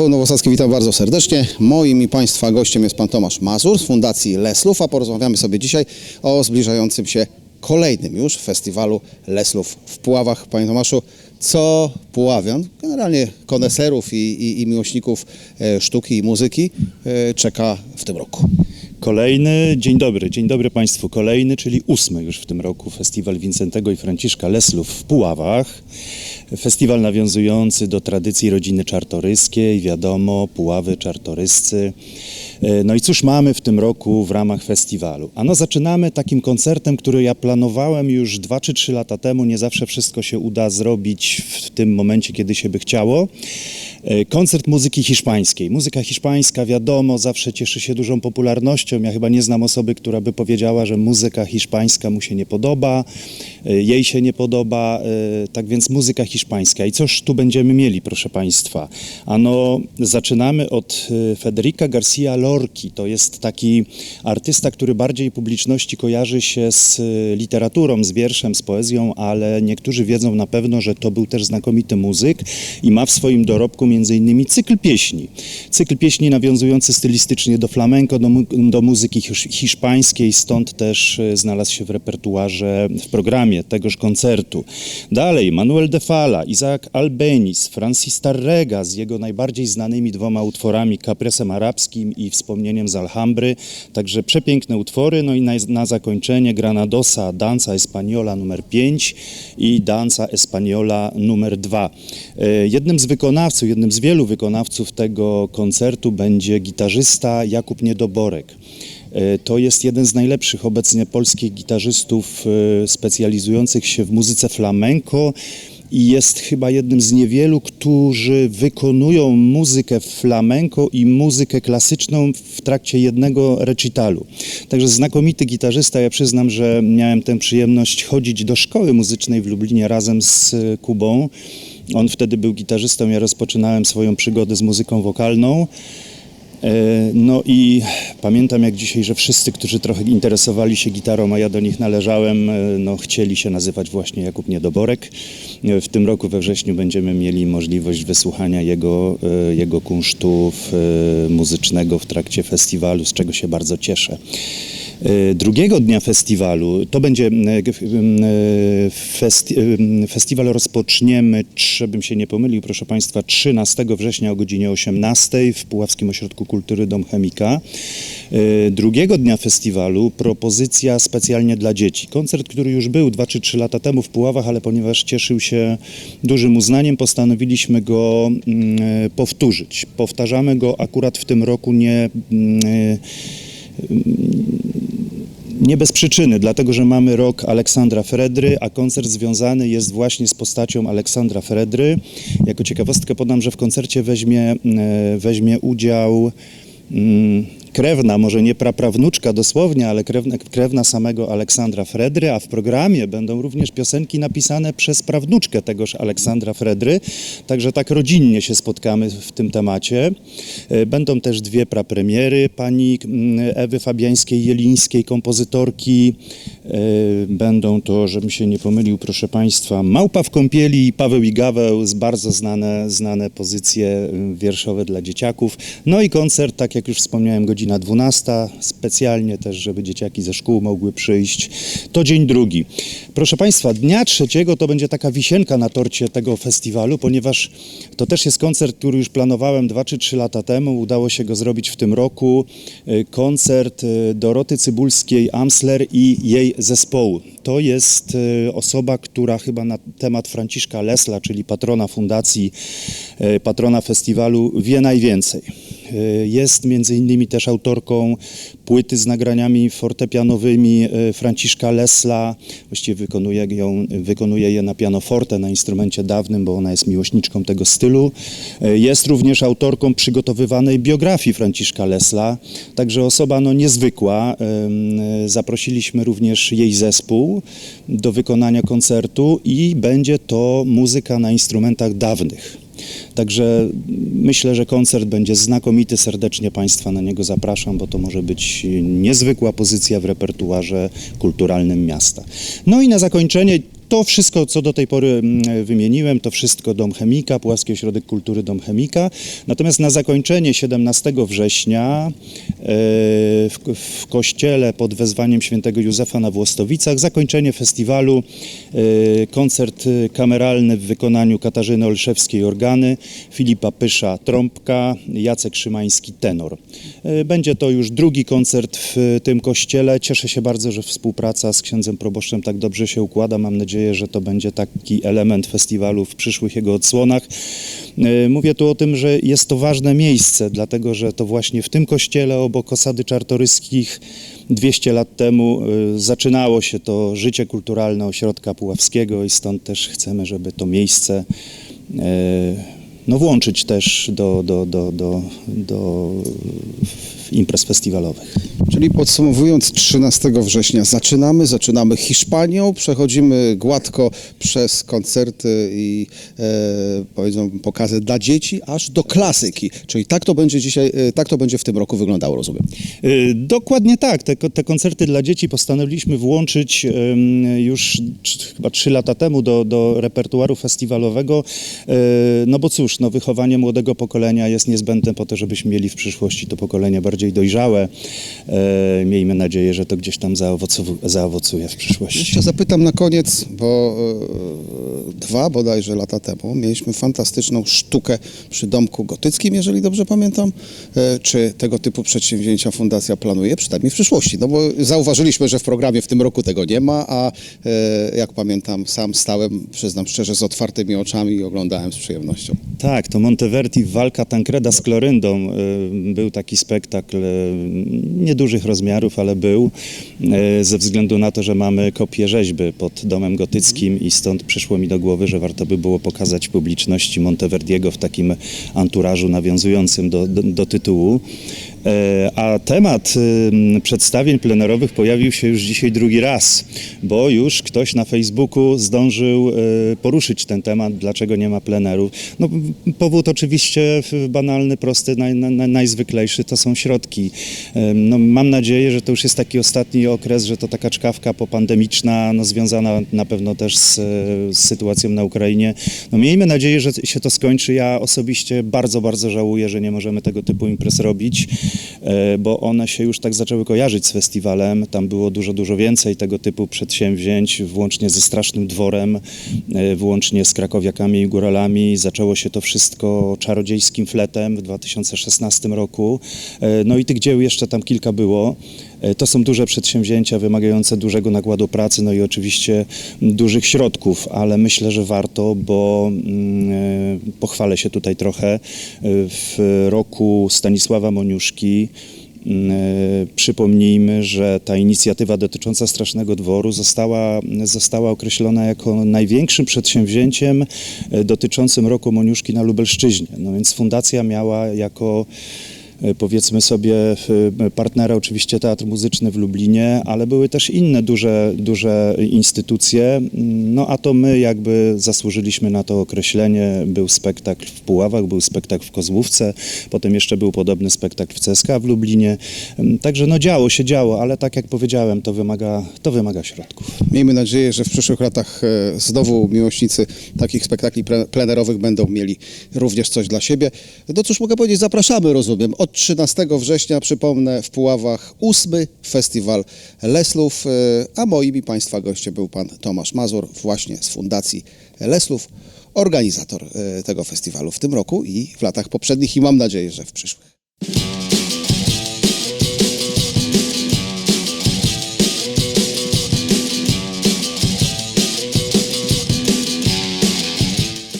Paweł Nowosadzki, witam bardzo serdecznie. Moim i Państwa gościem jest Pan Tomasz Mazur z Fundacji Leslów, a porozmawiamy sobie dzisiaj o zbliżającym się kolejnym już festiwalu Leslów w Puławach. Panie Tomaszu, co Puławian, generalnie koneserów i, i, i miłośników e, sztuki i muzyki e, czeka w tym roku? Kolejny, dzień dobry, dzień dobry Państwu. Kolejny, czyli ósmy już w tym roku Festiwal Wincentego i Franciszka Leslów w Puławach. Festiwal nawiązujący do tradycji rodziny czartoryskiej, wiadomo, Puławy, czartoryscy. E, No i cóż mamy w tym roku w ramach festiwalu? Ano zaczynamy takim koncertem, który ja planowałem już dwa czy trzy lata temu. Nie zawsze wszystko się uda zrobić w tym momencie, kiedy się by chciało. E, Koncert muzyki hiszpańskiej. Muzyka hiszpańska, wiadomo, zawsze cieszy się dużą popularnością. Ja chyba nie znam osoby, która by powiedziała, że muzyka hiszpańska mu się nie podoba, e, jej się nie podoba. Tak więc muzyka hiszpańska. I cóż tu będziemy mieli, proszę Państwa? Ano, zaczynamy od Federica Garcia Lorki. To jest taki artysta, który bardziej publiczności kojarzy się z e, literaturą, z wierszem, z poezją, ale niektórzy wiedzą na pewno, że to był też znakomity muzyk i ma w swoim dorobku innymi cykl pieśni. Cykl pieśni nawiązujący stylistycznie do flamenco, do, mu- do muzyki hisz- hiszpańskiej, stąd też e, znalazł się w repertuarze, w programie tegoż koncertu. Dalej Manuel de Falla, Isaac Albeniz, Francis Tarrega z jego najbardziej znanymi dwoma utworami, Kapresem Arabskim i Wspomnieniem z Alhambry. Także przepiękne utwory. No i na, na zakończenie Granadosa, Danza Española numer 5 i Danza Española numer 2. E, Jednym z wykonawców, jednym z wielu wykonawców tego koncertu będzie gitarzysta Jakub Niedoborek. E, To jest jeden z najlepszych obecnie polskich gitarzystów e, specjalizujących się w muzyce flamenco i jest chyba jednym z niewielu, którzy wykonują muzykę flamenco i muzykę klasyczną w trakcie jednego recitalu. Także znakomity gitarzysta. Ja przyznam, że miałem tę przyjemność chodzić do szkoły muzycznej w Lublinie razem z e, Kubą. On wtedy był gitarzystą, ja rozpoczynałem swoją przygodę z muzyką wokalną. E, No i pamiętam jak dzisiaj, że wszyscy, którzy trochę interesowali się gitarą, a ja do nich należałem, e, no, chcieli się nazywać właśnie Jakub Niedoborek. E, W tym roku we wrześniu będziemy mieli możliwość wysłuchania jego, jego kunsztów e, muzycznego w trakcie festiwalu, z czego się bardzo cieszę. E, Drugiego dnia festiwalu, to będzie e, e, festi festiwal rozpoczniemy, żebym się nie pomylił, proszę Państwa, 13 września o godzinie 18 w Puławskim Ośrodku Kultury Dom Chemika. Drugiego dnia festiwalu propozycja specjalnie dla dzieci. Koncert, który już był 2 czy 3 lata temu w Puławach, ale ponieważ cieszył się dużym uznaniem, postanowiliśmy go powtórzyć. Powtarzamy go akurat w tym roku nie nie bez przyczyny, dlatego że mamy rok Aleksandra Fredry, a koncert związany jest właśnie z postacią Aleksandra Fredry. Jako ciekawostkę podam, że w koncercie weźmie, e, weźmie udział mm, krewna, może nie praprawnuczka dosłownie, ale krewna, krewna samego Aleksandra Fredry, a w programie będą również piosenki napisane przez prawnuczkę tegoż Aleksandra Fredry, także tak rodzinnie się spotkamy w tym temacie. E, Będą też dwie prapremiery pani mm, Ewy Fabiańskiej-Jelińskiej, kompozytorki. E, Będą to, żebym się nie pomylił, proszę Państwa, Małpa w kąpieli i Paweł i Gaweł z bardzo znane, znane pozycje y, wierszowe dla dzieciaków. No i koncert, tak jak już wspomniałem, godzina 12, specjalnie też, żeby dzieciaki ze szkół mogły przyjść. To dzień drugi. Proszę Państwa, dnia trzeciego to będzie taka wisienka na torcie tego festiwalu, ponieważ to też jest koncert, który już planowałem dwa czy trzy lata temu. Udało się go zrobić w tym roku. Y, Koncert y, Doroty Cybulskiej Amsler i jej zespołu. To jest y, osoba, która chyba na temat Franciszka Lesla, czyli patrona fundacji, patrona festiwalu, wie najwięcej. Y, Jest między innymi też autorką płyty z nagraniami fortepianowymi y, Franciszka Lesla. Właściwie wykonuje, ją, wykonuje je na pianoforte, na instrumencie dawnym, bo ona jest miłośniczką tego stylu. Y, Jest również autorką przygotowywanej biografii Franciszka Lesla, także osoba no, niezwykła. Zaprosiliśmy również jej zespół do wykonania koncertu i będzie to muzyka na instrumentach dawnych. Także myślę, że koncert będzie znakomity. Serdecznie Państwa na niego zapraszam, bo to może być niezwykła pozycja w repertuarze kulturalnym miasta. No i na zakończenie To wszystko, co do tej pory mm, wymieniłem, to wszystko Dom Chemika, Puławski Ośrodek Kultury Dom Chemika. Natomiast na zakończenie 17 września e, w, w kościele pod wezwaniem świętego Józefa na Włostowicach zakończenie festiwalu, e, koncert kameralny w wykonaniu Katarzyny Olszewskiej organy, Filipa Pysza trąbka, Jacek Szymański tenor. E, Będzie to już drugi koncert w tym kościele. Cieszę się bardzo, że współpraca z księdzem proboszczem tak dobrze się układa. Mam nadzieję, że to będzie taki element festiwalu w przyszłych jego odsłonach. E, Mówię tu o tym, że jest to ważne miejsce, dlatego że to właśnie w tym kościele obok osady czartoryskich 200 lat temu e, zaczynało się to życie kulturalne ośrodka puławskiego i stąd też chcemy, żeby to miejsce e, no, włączyć też do, do, do, do, do imprez festiwalowych. Czyli podsumowując, 13 września zaczynamy, zaczynamy Hiszpanią, przechodzimy gładko przez koncerty i e, powiedzmy pokazy dla dzieci, aż do klasyki. Czyli tak to będzie dzisiaj, e, tak to będzie w tym roku wyglądało, rozumiem. Y, Dokładnie tak. Te, te koncerty dla dzieci postanowiliśmy włączyć już chyba trzy lata temu do, do repertuaru festiwalowego. E, No bo cóż, no wychowanie młodego pokolenia jest niezbędne po to, żebyśmy mieli w przyszłości to pokolenie bardziej dojrzałe. E, Miejmy nadzieję, że to gdzieś tam zaowocu- zaowocuje w przyszłości. Jeszcze zapytam na koniec, bo e, dwa bodajże lata temu mieliśmy fantastyczną sztukę przy Domku Gotyckim, jeżeli dobrze pamiętam. E, Czy tego typu przedsięwzięcia fundacja planuje, przynajmniej w przyszłości? No bo zauważyliśmy, że w programie w tym roku tego nie ma, a e, jak pamiętam, sam stałem, przyznam szczerze, z otwartymi oczami i oglądałem z przyjemnością. Tak, to Monteverdi walka Tancreda z Kloryndą. y, Był taki spektakl niedużych rozmiarów, ale był ze względu na to, że mamy kopię rzeźby pod domem gotyckim i stąd przyszło mi do głowy, że warto by było pokazać publiczności Monteverdiego w takim anturażu nawiązującym do, do, do tytułu. E, A temat ym, przedstawień plenerowych pojawił się już dzisiaj drugi raz, bo już ktoś na Facebooku zdążył e, poruszyć ten temat, dlaczego nie ma plenerów. No, powód oczywiście banalny, prosty, naj, naj, najzwyklejszy to są środki. Em, No, mam nadzieję, że to już jest taki ostatni okres, że to taka czkawka popandemiczna, no, związana na pewno też z, e, z sytuacją na Ukrainie. No, miejmy nadzieję, że się to skończy. Ja osobiście bardzo, bardzo żałuję, że nie możemy tego typu imprez robić, e, bo one się już tak zaczęły kojarzyć z festiwalem. Tam było dużo, dużo więcej tego typu przedsięwzięć, włącznie ze Strasznym Dworem, e, włącznie z krakowiakami i góralami. Zaczęło się to wszystko czarodziejskim fletem w 2016 roku. E, No i tych dzieł jeszcze tam kilka było. E, To są duże przedsięwzięcia wymagające dużego nakładu pracy, no i oczywiście dużych środków, ale myślę, że warto, bo mm, e, pochwalę się tutaj trochę. E, W roku Stanisława Moniuszki mm, przypomnijmy, że ta inicjatywa dotycząca Strasznego Dworu została, została określona jako największym przedsięwzięciem dotyczącym roku Moniuszki na Lubelszczyźnie. No więc fundacja miała jako powiedzmy sobie e, partnera oczywiście Teatr Muzyczny w Lublinie, ale były też inne duże, duże instytucje, no a to my jakby zasłużyliśmy na to określenie. Był spektakl w Puławach, był spektakl w Kozłówce, potem jeszcze był podobny spektakl w CSK w Lublinie, także no działo się, działo, ale tak jak powiedziałem, to wymaga, to wymaga środków. Miejmy nadzieję, że w przyszłych latach e, znowu miłośnicy takich spektakli plenerowych będą mieli również coś dla siebie. No cóż mogę powiedzieć, zapraszamy, rozumiem. Od 13 września, przypomnę, w Puławach ósmy festiwal Leslów, e, a moim i Państwa gościem był Pan Tomasz Mazur, właśnie z Fundacji Leslów, organizator e, tego festiwalu w tym roku i w latach poprzednich i mam nadzieję, że w przyszłych.